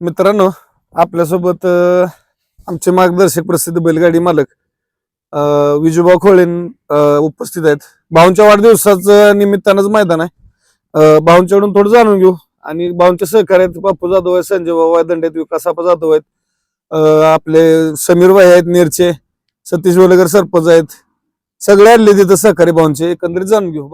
मित्रांनो आपल्यासोबत आमचे मार्गदर्शक प्रसिद्ध बैलगाडी मालक विजूबा खोळेन उपस्थित आहेत. भाऊंच्या वाढदिवसाचं निमित्तानंच मैदान आहे. भाऊंच्याकडून थोडं जाणून घेऊ. आणि भाऊंच्या सहकारी आहेत बापू जाधव आहेत संजय बाबा आहेत दंड आहेत विकास आपा जाधव आहेत. आपले समीर भाई आहेत नेरचे सतीश वलगर सरपंच आहेत. सगळे आले तिथं सहकारी भाऊंचे. एकंदरीत जाणून घेऊ.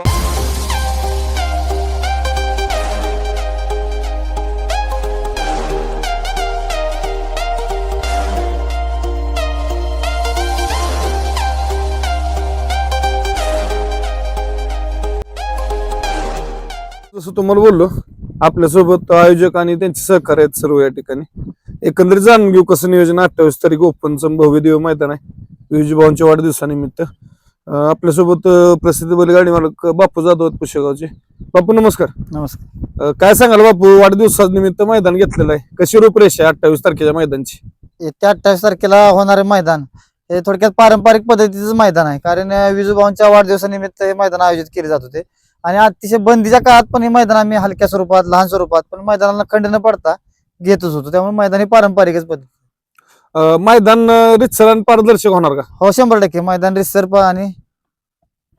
जसं तुम्हाला बोललो. आपल्यासोबत आयोजक आणि त्यांचे सहकार्य आहेत सर्व या ठिकाणी. एकंदरीत जाणून घेऊ कसं नियोजन अठ्ठावीस तारीख ओपनचं भव्य दिव्य मैदान आहे. विजूभाऊंच्या वाढदिवसानिमित्त. आपल्यासोबत प्रसिद्ध बैलगाडी मालक बापू जाधव आहेत पुशेगावचे. बापू नमस्कार. नमस्कार. काय सांगाल बापू? वाढदिवसानिमित्त मैदान घेतलेलं आहे. कशी रूपरेषा आहे अठ्ठावीस तारखेच्या मैदानची? येत्या अठ्ठावीस तारखेला होणारे मैदान. हे थोडक्यात पारंपरिक पद्धतीचं मैदान आहे. कारण अं, विजूभाऊंच्या वाढदिवसानिमित्त हे मैदान आयोजित केले जात होते. आणि अतिशय बंदीच्या काळात पण हे मैदान आम्ही हलक्या स्वरूपात लहान स्वरूपात पण मैदानाला खंड न पडता घेतच होतो. त्यामुळे मैदान हे पारंपरिकच पद्धत मैदान रितसर आणि पारदर्शक होणार का? हो शंभर टक्के. मैदान रिसर आणि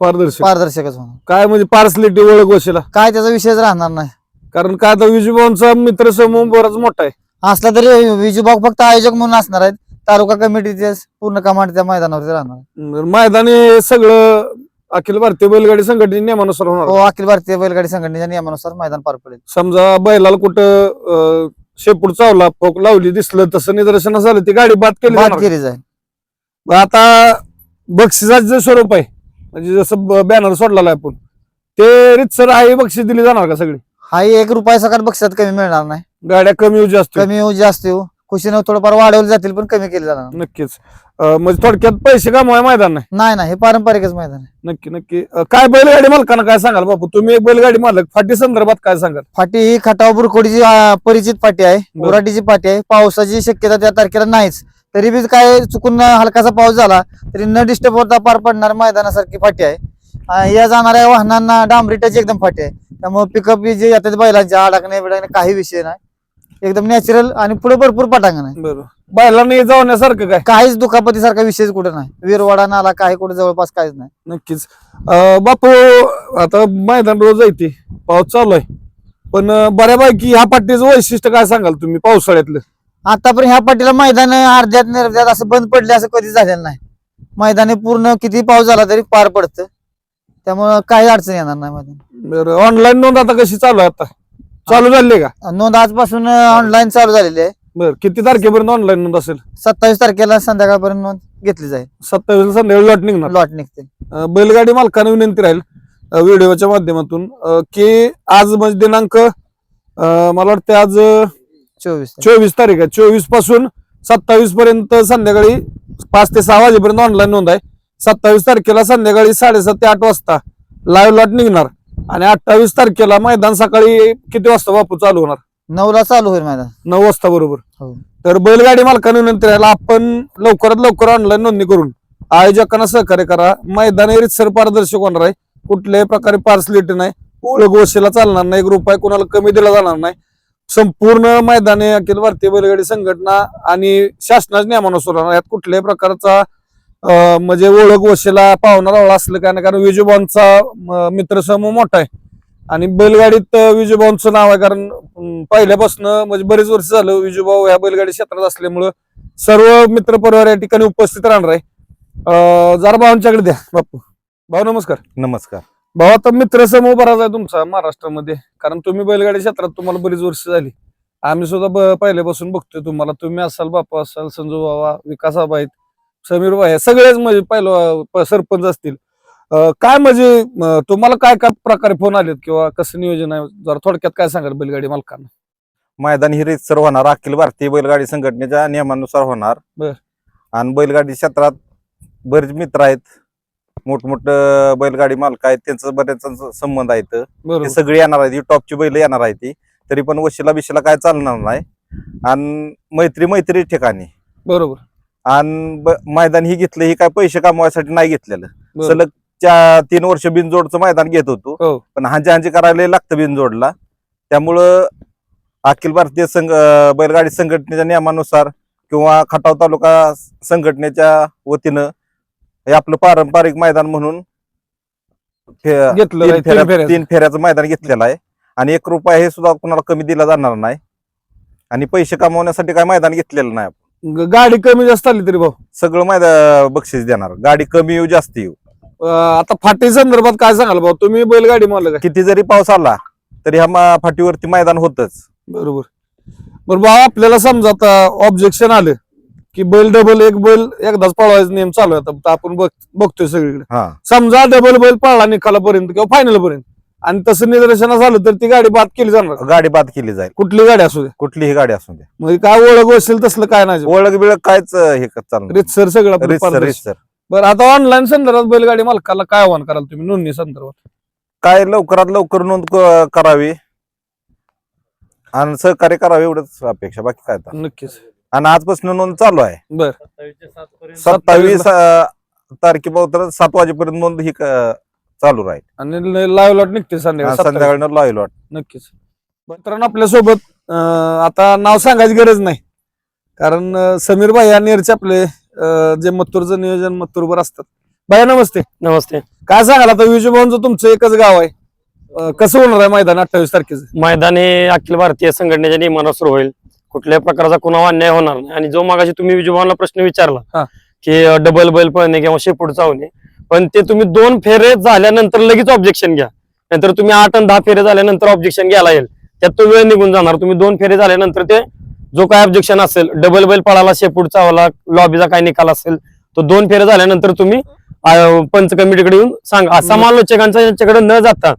पारदर्शक. पारदर्शकच होणार. काय म्हणजे पार्सलिटी ओळख वशीला? काय त्याचा विषयच राहणार नाही. कारण काय आता विजूभाऊंचा मित्र समूह बराच मोठा आहे. असला तरी विजूभाऊ फक्त आयोजक म्हणून असणार आहेत. तालुका कमिटीचे पूर्ण कमांड त्या मैदानावरती राहणार. मैदान हे सगळं अखिल भारतीय बैलगाडी संघटने नियमानुसार होणार. हो अखिल भारतीय बैलगाडी संघटनेच्या नियमानुसार मैदान पार पडेल. समजा बैलाला कुठं अं, शेपूट चावला फोक लावली दिसलं तसं निदर्शन झालं ती गाडी बाद केली बाद जाणार का? केली जाईल. मग आता बक्षिसाचं जे स्वरूप आहे म्हणजे जसं बॅनर सोडलेला आहे आपण ते रितसर आहे बक्षीस दिली जाणार का सगळी? हा एक रुपया सकाळ बक्षात कमी मिळणार नाही. गाड्या कमी येऊ जास्त. कमी येऊ जास्त येऊ खुशीनं थोडंफार वाढवले जातील पण कमी केले जाणार. नक्कीच. अं, म्हणजे थोडक्यात पैसे कमवाय मैदान नाही? नाही नाही हे पारंपरिकच मैदान आहे. नक्की नक्की. अं, काय बैलगाडी मालकांना काय सांगाल बापू? तुम्ही एक बैलगाडी मालक फाटी संदर्भात काय सांगाल? फाटी ही खटाव बुरकोडीची अं, परिचित फाटी आहे बोराटीची फाटी आहे. पावसाची शक्यता त्या तारखेला नाहीच. तरी बी काय चुकून हलकासा पाऊस झाला तरी न डिस्टर्ब होता पार पडणार मैदानासारखी फाटी आहे. अं, या जाणाऱ्या वाहनांना डांबरी टच एकदम फाटी आहे. त्यामुळे पिकअप जे येतात बैलांच्या अडकणे बिडकणे काही विषय नाही. एकदम नॅचरल आणि पुढे भरपूर पटांगण आहे. बरोबर. बैलांनी जाण्यासारखं काय? काहीच दुखापतीसारखा विषयच कुठे नाही. विरवाडा नाला काही कुठे जवळपास काहीच नाही. नक्कीच. अं, बापू आता मैदान रोज येते पाऊस चालू आहे. पण अं, बऱ्यापैकी ह्या पट्टीचं वैशिष्ट्य काय सांगाल तुम्ही पावसाळ्यातलं? आतापर्यंत ह्या पाटीला मैदान अर्ध्यात निर्ध्यात असं बंद पडले असं कधी झालेलं नाही. मैदाने पूर्ण किती पाऊस झाला तरी पार पडतं. त्यामुळं काही अडचण येणार नाही मैदान बरं ऑनलाईन नोंद आता कशी चालू आहे आता? चालू झाली का? नोंद आजपासून ऑनलाईन चालू झालेली आहे. बरं किती तारखेपर्यंत ऑनलाईन नोंद असेल? सत्तावीस तारखेला संध्याकाळपर्यंत नोंद घेतली जाईल. सत्तावीस संध्याकाळी लॉट निघणार. लॉट निघते. अं, बैलगाडी मालकांना विनंती राहील अं, व्हिडिओच्या माध्यमातून. अं, की आज म्हणजे दिनांक अं, मला वाटतं आज चोवीस. चोवीस तारीख आहे. चोवीसपासून सत्तावीस पर्यंत संध्याकाळी पाच ते सहा वाजेपर्यंत ऑनलाईन नोंद आहे. सत्तावीस तारखेला संध्याकाळी साडेसात ते आठ वाजता लाईव्ह लॉट निघणार. आणि अठ्ठावीस तारखेला मैदान सकाळी किती वाजता बापू चालू होणार? नऊला चालू होईल मैदान. नऊ वाजता बरोबर. हो. तर बैलगाडी मालकांना विनंती राहील आपण लवकरात लवकर ऑनलाईन नोंदणी करून आयोजकांना सहकार्य करा. मैदान रितसर पारदर्शक होणार आहे. कुठल्याही प्रकारे पार्सलिटी नाही. ओळख चालणार नाही. एक रुपये कोणाला कमी दिला जाणार नाही. संपूर्ण मैदाने अखिल भारतीय बैलगाडी संघटना आणि शासनाच्या नियमानुसार होणार. यात कुठल्याही प्रकारचा म्हणजे ओळख गोष्टीला पाहुणार ओळख असलं नाही? कारण विजूभाऊंचा मित्रसमूह मोठा आहे. आणि बैलगाडीत अं, विजूभाऊंचं नाव आहे. कारण पहिल्यापासून म्हणजे बरेच वर्ष झालं विजूभाऊ या बैलगाडी क्षेत्रात असल्यामुळं सर्व मित्र परिवार या ठिकाणी उपस्थित राहणार आहे. जरा भाऊंच्याकडे द्या बापू. भाऊ नमस्कार. नमस्कार. भाऊ आता मित्रसमूह बराच आहे तुमचा महाराष्ट्रामध्ये. कारण तुम्ही बैलगाडी क्षेत्रात तुम्हाला बरीच वर्ष झाली. आम्ही सुद्धा पहिल्यापासून बघतोय तुम्हाला. तुम्ही असाल बापू असाल संजू बाबा विकास आहेत. समीर भाई सगळेच म्हणजे पहिलं सरपंच असतील. काय म्हणजे तुम्हाला काय काय प्रकारे फोन आलेत किंवा कसं नियोजन आहे? जरा थोडक्यात काय सांगाल बैलगाडी मालकांना? मैदान ही रीतसर होणार. अखिल भारतीय बैलगाडी संघटनेच्या नियमानुसार होणार. आणि बैलगाडी क्षेत्रात बरेच मित्र आहेत. मोठमोठे बैलगाडी मालक आहेत. त्यांचं बरेच संबंध आहेत. ते सगळे येणार आहेत. टॉपची बैल येणार आहेत ती तरी पण वशिला बिशीला काय चालणार नाही. आणि मैत्री मैत्री ठिकाणी. बरोबर. आणि मैदान ही घेतलं ही काय पैसे कमवायसाठी नाही घेतलेलं. सलग च्या तीन वर्ष बिनजोडचं मैदान घेत होतो हो पण हांजी हांजी करायला लागतं बिनजोडला त्यामुळं अखिल भारतीय संघ बैलगाडी संघटनेच्या नियमानुसार किंवा खटाव तालुका संघटनेच्या वतीनं हे आपलं पारंपरिक मैदान म्हणून तीन फेऱ्याचं. मैदान घेतलेलं आहे आणि एक रुपया हे सुद्धा कुणाला कमी दिला जाणार नाही आणि पैसे कमवण्यासाठी काय मैदान घेतलेलं नाही. ग- गाडी कमी जास्त आली तरी भाऊ. सगळं मैदान बक्षीस देणार. गाडी कमी येऊ जास्त येऊ. अं, आता फाटी संदर्भात काय सांगाल भाऊ? तुम्ही बैलगाडी मालक आहे. किती जरी पाऊस आला तरी ह्या मा- फाटीवरती मैदान होतच. बरोबर. बरं भाऊ आपल्याला समजा आता ऑब्जेक्शन आलं की बैल डबल एक बैल एकदाच पळवायचा नियम चालू आहे. आता आपण बघ- बघतोय सगळीकडे. हा. समजा डबल बैल पळला निकालापर्यंत किंवा फायनल पर्यंत आणि तसं निदर्शनास आलं तर ती गाडी बाद केली जाणार. का? गाडी बाद केली जाईल. कुठली गाडी असू दे. कुठलीही गाडी असू दे. म्हणजे काय ओळख असेल तसलं काय नाही. ओळख बिळख कायच हे चालणार रितसर सगळं आपलं रितसर पारदर्शक. रितसर. बरं आता ऑनलाईन संदर्भात बैलगाडी मालकाला काय आव्हान कराल तुम्ही? नोंदणी संदर्भात. काय लवकरात लवकर नोंद क- करावी? आणि सहकार्य करावे एवढंच अपेक्षा. बाकी काय आता. नक्कीच. आणि आजपासून नोंद चालू आहे. बर. सत्तावीस अं, तारखेपासून सात वाजेपर्यंत नोंद ही क- चालू राहील. आणि लाईव्ह लॉट निघते संध्याकाळी लावलो वाट नक्कीच. मित्रांनो आपल्यासोबत अं, आता नाव सांगायची गरज नाही. कारण अं, समीर भाई या नेरचे आपले अं, जे मत्तूरचं नियोजन मत्तूरवर असतात. भाई नमस्ते. नमस्ते. काय सांगाल आता विजयभवनचं तुमचं एकच गाव आहे. अं, कसं होणार आहे मैदान अठ्ठावीस तारखेचं? मैदान हे अखिल भारतीय संघटनेच्या नियमानुसार सुरू होईल. कुठल्याही प्रकारचा कुणावर अन्याय होणार नाही. आणि जो मागाशी तुम्ही विजयभावना प्रश्न हा. विचारला की डबल बैल पळणे किंवा शेपूट चावणे पण ते तुम्ही दोन फेरे झाल्यानंतर लगेच ऑब्जेक्शन घ्या. नंतर तुम्ही आठ आणि दहा फेरे झाल्यानंतर ऑब्जेक्शन घ्यायला येईल. त्यात तो वेळ निघून जाणार. तुम्ही दोन फेरे झाल्यानंतर ते जो काय ऑब्जेक्शन असेल डबल बैल पळाला शेपूट चावला लॉबीचा काय निकाल असेल तो दोन फेरे झाल्यानंतर तुम्ही पंच कमिटीकडे येऊन सांगा. समालोचकांचा यांच्याकडे न जाता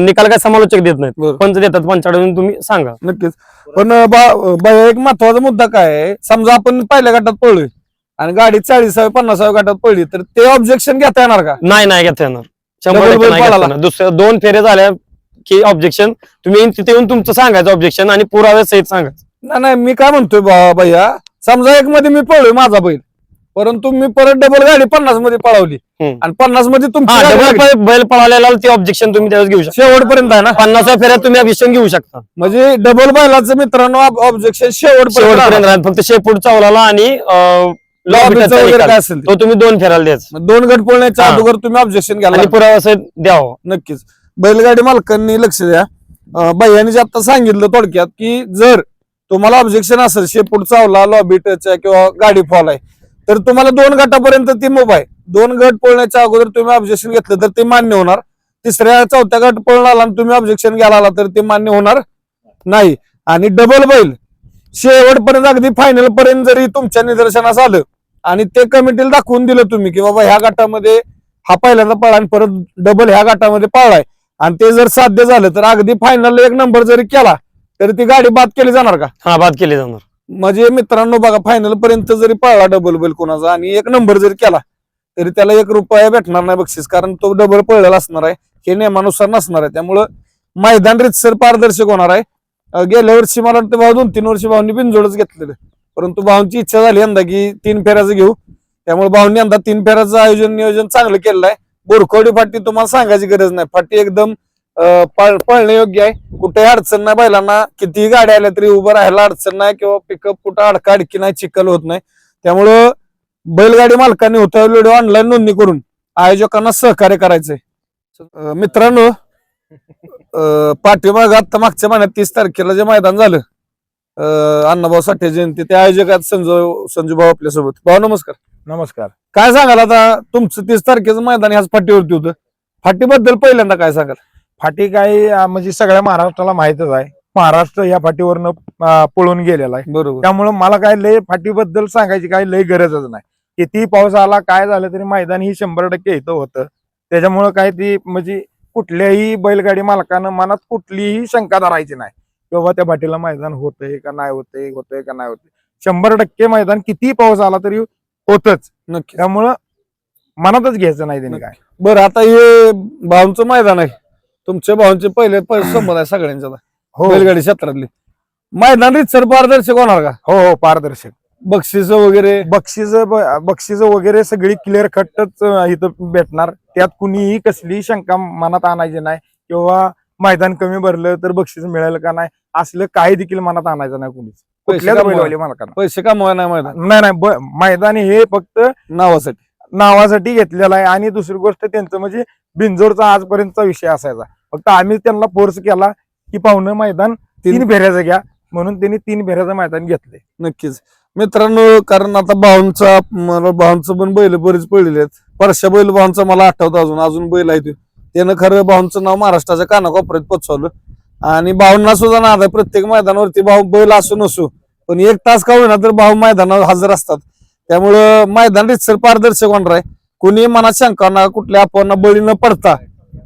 निकाल काय समालोचक देत नाहीत. पंच देतात पंचाकडे येऊन तुम्ही सांगा. नक्कीच. पण एक महत्त्वाचा मुद्दा काय समजा आपण पहिल्या गटात पळलोय. आणि गाडी चाळीसाव्या पन्नासाव्या गटात पडली तर ते ऑब्जेक्शन घेता येणार का नाही नाही घेता येणार शंभर Double टक्के ball नाही घेता पळाला. येणार. दुसऱ्या दोन फेरे झाल्या की ऑब्जेक्शन तुम्ही तिथे येऊन तुमचं सांगायचं ऑब्जेक्शन आणि पुराव्या सहित सांगायचं नाही नाही मी काय म्हणतोय बा- भैया समजा एक मध्ये मी पळलोय माझा बैल परंतु मी परत डबल गाडी पन्नासमध्ये पळवली हम्म. आणि पन्नासमध्ये तुमची हा गाडी डबल लागली. बैल- बैल पळालेला ते ऑब्जेक्शन तुम्ही त्यावेळेस घेऊ शकता शेवटपर्यंत आहे ना पन्नासव्या फेऱ्यात तुम्ही ऑब्जेक्शन घेऊ शकता म्हणजे डबल बैलाचं मित्रांनो ऑब्जेक्शन शेवटपर्यंत शेवटपर्यंत राहणार. राहत फक्त शेपूट चावलाला आणि अं, वगैरे. काय असेल ते. तो तुम्ही दोन फेरायला द्यायचा. मग दोन गट पळण्याच्या हा. अगोदर तुम्ही ऑब्जेक्शन घ्यायला आणि पुराव्या सहित द्यावं नक्कीच. बैलगाडी मालकांनी लक्ष द्या. अं, भैयाने जे आता सांगितलं थोडक्यात की जर तुम्हाला ऑब्जेक्शन असेल शेपूट चावला लॉबी टच आहे किंवा गाडी फॉल आहे तर तुम्हाला दोन गटापर्यंत ती मुभ आहे. दोन गट पळण्याच्या अगोदर तुम्ही ऑब्जेक्शन घेतलं तर ते मान्य होणार. तिसऱ्या चौथ्या गट पळून आला आणि तुम्ही ऑब्जेक्शन घ्यायला आला तर ते मान्य होणार नाही. आणि डबल बैल शेवटपर्यंत अगदी फायनल पर्यंत जरी तुमच्या निदर्शनास आलं आणि ते कमिटीला दाखवून दिलं तुम्ही की बाबा ह्या गटामध्ये हा पहिल्यांदा पळा आणि परत डबल ह्या गटामध्ये पळलाय. आणि ते जर साध्य झालं तर अगदी फायनल एक नंबर जरी केला तरी ती गाडी बाद केली जाणार का? हा बाद केली जाणार. म्हणजे मित्रांनो बघा फायनल पर्यंत जरी पळला डबल बैल कोणाचा आणि एक नंबर जरी केला तरी त्याला एक रुपया भेटणार नाही बक्षीस कारण तो डबल पळलेला असणार आहे. हे नियमानुसार नसणार आहे. त्यामुळं मैदान रितसर पारदर्शक होणार आहे. गेल्या वर्षी मला वाटतं भाऊ दोन तीन वर्षी भाऊंनी बिनजोडच घेतलेलं. परंतु भाऊंची इच्छा झाली यंदा की तीन फेऱ्याचं घेऊ. त्यामुळे भाऊंनी यंदा तीन फेऱ्याचं आयोजन नियोजन चांगलं केलेलं आहे. बोरखोडी फाटी तुम्हाला सांगायची गरज नाही. फाटी एकदम पाळणे पळणे योग्य आहे. कुठेही अडचण नाही बैलांना. कितीही गाड्या आल्या तरी उभं राहायला अडचण नाही किंवा पिकअप कुठं अडका अडकी नाही चिखल होत नाही. त्यामुळं बैलगाडी मालकांनी होता व्हिडिओ ऑनलाईन नोंदणी करून आयोजकांना सहकार्य करायचंय. मित्रांनो पाठीमाग आता मागच्या महिन्यात तीस तारखेला जे मैदान झालं अण्णाभाऊ साठे जयंती ते आयोजक आहेत संजू संजू भाऊ आपल्यासोबत. भाऊ नमस्कार. नमस्कार. काय सांगाल आता? तुमचं तीस तारखेचं मैदान ह्याच फाटीवरती होतं. फाटीबद्दल पहिल्यांदा काय सांगाल? फाटी काय म्हणजे सगळ्या महाराष्ट्राला माहितच आहे. महाराष्ट्र या फाटीवरनं पळून गेलेला आहे. बरोबर. त्यामुळं मला काय लय फाटीबद्दल सांगायची काय लय गरजच नाही. किती पाऊस आला काय झालं तरी मैदान ही शंभर टक्के इथं होतं. त्याच्यामुळं काय ती म्हणजे कुठल्याही बैलगाडी मालकानं मनात कुठलीही शंका धरायची नाही. की बाबा त्या फाटीला मैदान होतंय का नाही होतंय होतंय का नाही होतंय. शंभर टक्के मैदान किती पाऊस आला तरी होतच. नक्की त्यामुळं मनातच घ्यायचं नाही त्यांनी काय. बरं आता हे भाऊंचं मैदान आहे. तुमच्या भाऊंचे पहिले पहिले संबंध आहे सगळ्यांच्या हो. बैलगाडी क्षेत्रातले. मैदान रितसर पारदर्शक होणार का? हो हो पारदर्शक. बक्षीस वगैरे? बक्षीस बक्षीस वगैरे सगळी क्लिअर कटच इथं भेटणार. त्यात कुणीही कसलीही शंका मनात आणायची नाही किंवा मैदान कमी भरलं तर बक्षीस मिळेल का नाही असलं काही देखील मनात आणायचं नाही कुणीच. पैसे कमवाय- कमवाय नाही मैदान. नाही नाही मैदान हे फक्त नावासाठी. नावासाठी घेतलेलं आहे आणि दुसरी गोष्ट त्यांचं म्हणजे बिंजोरचा आजपर्यंतचा विषय असायचा. फक्त आम्ही त्यांना फोर्स केला की पाहुणं मैदान तीन फेऱ्याचं घ्या म्हणून त्यांनी तीन फेऱ्याचं मैदान घेतले नक्कीच. मित्रांनो कारण आता भाऊंचा मला भाऊंचं पण बैल बरेच पडलेले आहेत. परशा बैल भाऊंचा मला आठवतं अजून अजून बैल आहे ते त्यानं खरं भाऊंचं नाव महाराष्ट्राच्या कानाकोपऱ्यात पोचवलं. आणि भाऊंना सुद्धा नाद आहे प्रत्येक मैदानावरती भाऊ बैल असू नसू पण एक तास का होईना तर भाऊ मैदानावर हजर असतात. त्यामुळं मैदान रितसर पारदर्शक होणार आहे. कुणी मनात शंका ना कुठल्या अफवांना बळी न पडता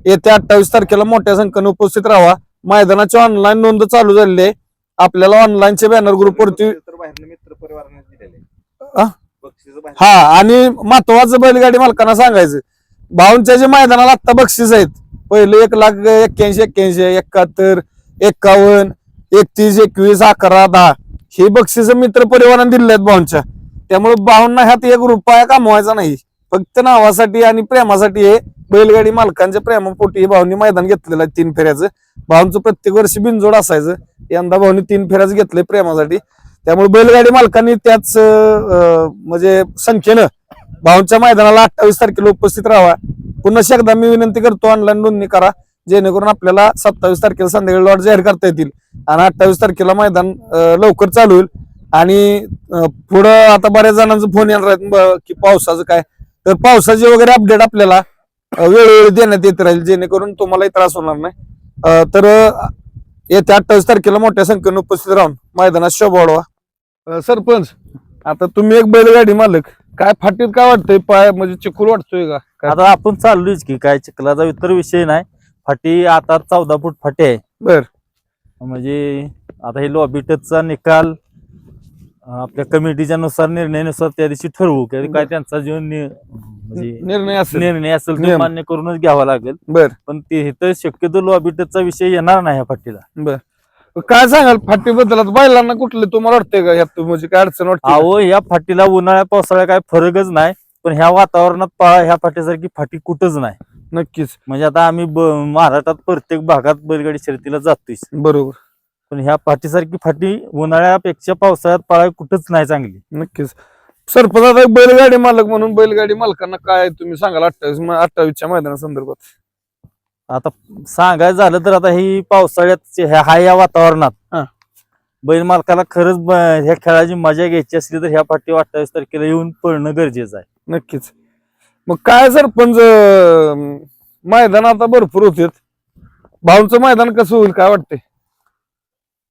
येत्या अठ्ठावीस तारखेला मोठ्या संख्येने उपस्थित राहा मैदानाची ऑनलाईन नोंद चालू झालेली आहे. आपल्याला ऑनलाईनच्या बॅनर ग्रुपवरती हा आणि महत्वाचं बैलगाडी मालकांना सांगायचं. भाऊंच्या जे मैदानाला आत्ता बक्षीस आहेत. पहिले एक लाख एक्क्याऐंशी एक्क्याऐंशी एकाहत्तर एक्कावन्न एकतीस एकवीस अकरा दहा. हे बक्षीस मित्र परिवाराने दिले आहेत भाऊंच्या त्यामुळे भाऊंना ह्यात एक रुपया कमवायचा नाही. फक्त नावासाठी आणि प्रेमासाठी हे बैलगाडी मालकांच्या प्रेमापोटी हे भाऊंनी मैदान घेतलेलं आहे तीन फेऱ्याचं. भाऊंचं प्रत्येक वर्षी बिनजोड असायचं. यंदा भाऊनी तीन फेऱ्याच घेतले प्रेमासाठी. त्यामुळे बैलगाडी मालकांनी त्याच म्हणजे संख्येनं भाऊंच्या मैदानाला अठ्ठावीस तारखेला उपस्थित राहावा. पुन्हा एकदा मी विनंती करतो ऑनलाईन नोंदणी करा. जेणेकरून आपल्याला सत्तावीस तारखेला संध्याकाळी लॉट जाहीर करता येतील. आणि अठ्ठावीस तारखेला मैदान लवकर चालू होईल. आणि पुढं आता बऱ्याच जणांचा फोन येणार आहेत की पावसाचं काय. तर पावसाचे वगैरे अपडेट आपल्याला वेळोवेळी देण्यात येत राहील. जेणेकरून तुम्हालाही त्रास होणार नाही. तर येत्या अठ्ठावीस तारखेला मोठ्या संख्येने उपस्थित राहून मैदानात शोभा वाढवा. सरपंच आता तुम्ही एक बैलगाडी मालक काय फाटीत काय वाटतंय? पाय म्हणजे चिखल वाटतोय का? काय? आता आपण चाललोच की काय चिखलाचा इतर विषय नाही. फाटी आता चौदा फूट फाटी आहे. बर. म्हणजे आता हे लॉबी टचचा निकाल अं, आपल्या कमिटीच्या नुसार निर्णयानुसार त्या दिवशी ठरवू की काय त्यांचा जो नि- म्हणजे निर्णय असेल. निर्णय असेल तो नियम. मान्य करूनच घ्यावा लागेल. बर. पण ते इथं शक्यतो लॉबी टचचा विषय येणार नाही ह्या फाटीला. बर. काय सांगाल फाटी बद्दल बैलांना कुठले तुम्हाला वाटतंय का यात म्हणजे काय अडचण वाटते? अहो या फाटीला उन्हाळ्या पावसाळ्या काय फरकच नाही. पण ह्या वातावरणात पळा ह्या फाटीसारखी फाटी कुठंच नाही. नक्कीच. म्हणजे आता आम्ही ब- महाराष्ट्रात प्रत्येक भागात बैलगाडी शर्यतीला जातोय. बरोबर. पण ह्या फाटीसारखी फाटी उन्हाळ्यापेक्षा पावसाळ्यात पळाय कुठंच नाही चांगली. नक्कीच. सरपंच आता एक बैलगाडी मालक म्हणून बैलगाडी मालकांना काय तुम्ही सांगाल अठ्ठावीस अठ्ठावीसच्या मैदाना संदर्भात आता सांगायचं झालं तर आता ही पावसाळ्यात ह्या हा या वातावरणात. बैल मालकाला खरंच ह्या खेळाची मजा घ्यायची असली तर ह्या फाटी अठ्ठावीस तारखेला येऊन पळणं गरजेचं आहे. नक्कीच. मग काय सरपंच मैदान आता भरपूर होते भाऊंचं मैदान कसं होईल काय वाटतंय?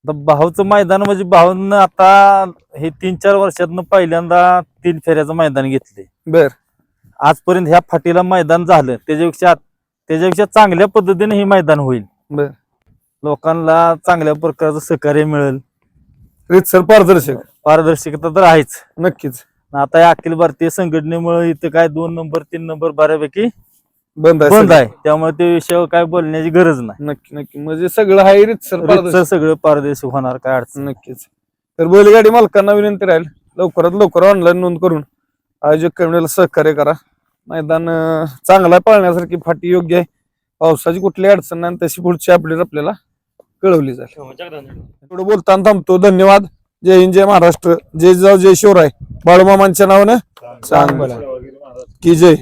आता भाऊचं मैदान म्हणजे भाऊनं आता हे तीन चार वर्षातनं पहिल्यांदा तीन फेऱ्याचं मैदान घेतले बर. आजपर्यंत ह्या फाटीला मैदान झालं. त्याच्यापेक्षा त्याच्यापेक्षा चांगल्या पद्धतीने हे मैदान होईल. बर. लोकांना चांगल्या प्रकारचं सहकार्य मिळेल. रितसर पारदर्शक. पारदर्शकता तर आहेच. नक्कीच. आता या अखिल भारतीय संघटनेमुळे इथं काय दोन नंबर तीन नंबर बऱ्यापैकी बंद बंद. आहे. त्यामुळे ते विषयावर काय बोलण्याची गरज नाही. नक्की नक्की. म्हणजे सगळं आहे रितसर पारदर्शक. रीतसर सगळं पारदर्शक होणार काय अडचण नक्कीच. तर बैलगाडी मालकांना विनंती राहील लवकरात लवकर ऑनलाईन नोंद करून आयोजक कमिटीला सहकार्य करा. मैदान चांगलं आहे पाळण्यासारखी फाटी योग्य आहे. पावसाची कुठली अडचण नाही तशी पुढची अपडेट आपल्याला कळवली जाईल. पुढे बोलताना थांबतो. धन्यवाद. जय हिंद जय महाराष्ट्र. जय जाऊ जय शिवराय. बाळूमामांच्या नावानं चांग की जय.